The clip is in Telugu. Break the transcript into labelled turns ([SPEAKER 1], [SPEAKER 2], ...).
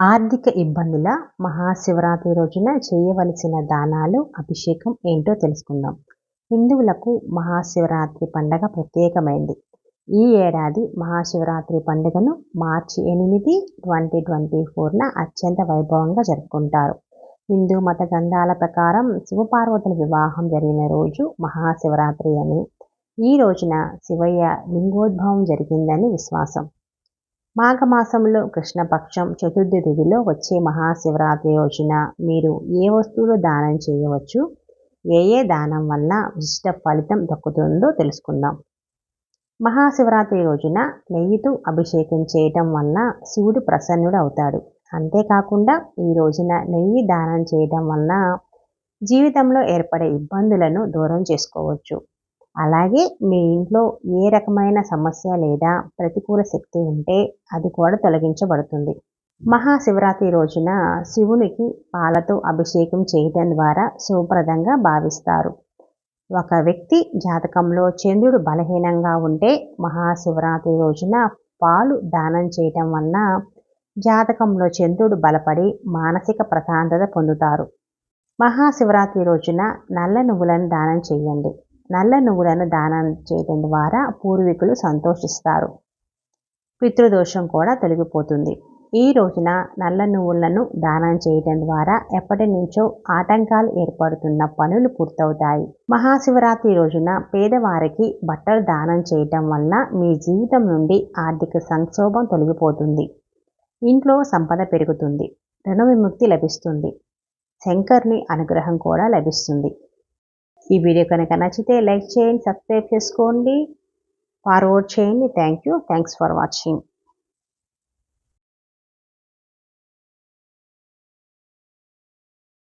[SPEAKER 1] ఆర్థిక ఇబ్బందుల మహాశివరాత్రి రోజున చేయవలసిన దానాలు అభిషేకం ఏంటో తెలుసుకుందాం. హిందువులకు మహాశివరాత్రి పండగ ప్రత్యేకమైంది. ఈ ఏడాది మహాశివరాత్రి పండుగను మార్చి ఎనిమిది ట్వంటీ ట్వంటీ ఫోర్న అత్యంత వైభవంగా జరుపుకుంటారు. హిందూ మత గ్రంథాల ప్రకారం శివపార్వతుల వివాహం జరిగిన రోజు మహాశివరాత్రి అని. ఈ రోజున శివయ్య లింగోద్భవం జరిగిందని విశ్వాసం. మాఘమాసంలో కృష్ణపక్షం చతుర్థి తిథిలో వచ్చే మహాశివరాత్రి రోజున మీరు ఏ వస్తువులు దానం చేయవచ్చు? ఏ ఏ దానం వల్ల విశిష్ట ఫలితం దక్కుతుందో తెలుసుకుందాం. మహాశివరాత్రి రోజున నెయ్యితో అభిషేకం చేయటం వల్ల శివుడు ప్రసన్నుడు అవుతాడు. అంతేకాకుండా ఈ రోజున నెయ్యి దానం చేయటం వల్ల జీవితంలో ఏర్పడే ఇబ్బందులను దూరం చేసుకోవచ్చు. అలాగే మీ ఇంట్లో ఏ రకమైన సమస్య లేదా ప్రతికూల శక్తి ఉంటే అది కూడా తొలగించబడుతుంది. మహాశివరాత్రి రోజున శివునికి పాలతో అభిషేకం చేయటం ద్వారా శుభప్రదంగా భావిస్తారు. ఒక వ్యక్తి జాతకంలో చంద్రుడు బలహీనంగా ఉంటే మహాశివరాత్రి రోజున పాలు దానం చేయటం వలన జాతకంలో చంద్రుడు బలపడి మానసిక ప్రశాంతత పొందుతారు. మహాశివరాత్రి రోజున నల్ల నువ్వులను దానం చేయండి. నల్ల నువ్వులను దానం చేయడం ద్వారా పూర్వీకులు సంతోషిస్తారు. పితృదోషం కూడా తొలగిపోతుంది. ఈ రోజున నల్ల నువ్వులను దానం చేయడం ద్వారా ఎప్పటి నుంచో ఆటంకాలు ఏర్పడుతున్న పనులు పూర్తవుతాయి. మహాశివరాత్రి రోజున పేదవారికి బట్టలు దానం చేయటం వల్ల మీ జీవితం నుండి ఆర్థిక సంక్షోభం తొలగిపోతుంది. ఇంట్లో సంపద పెరుగుతుంది. రుణ విముక్తి లభిస్తుంది. శంకర్ని అనుగ్రహం కూడా లభిస్తుంది. ఈ వీడియో కనుక నచ్చితే లైక్ చేయండి సబ్స్క్రైబ్ చేసుకోండి ఫార్వర్డ్ చేయండి. Thank you thanks for watching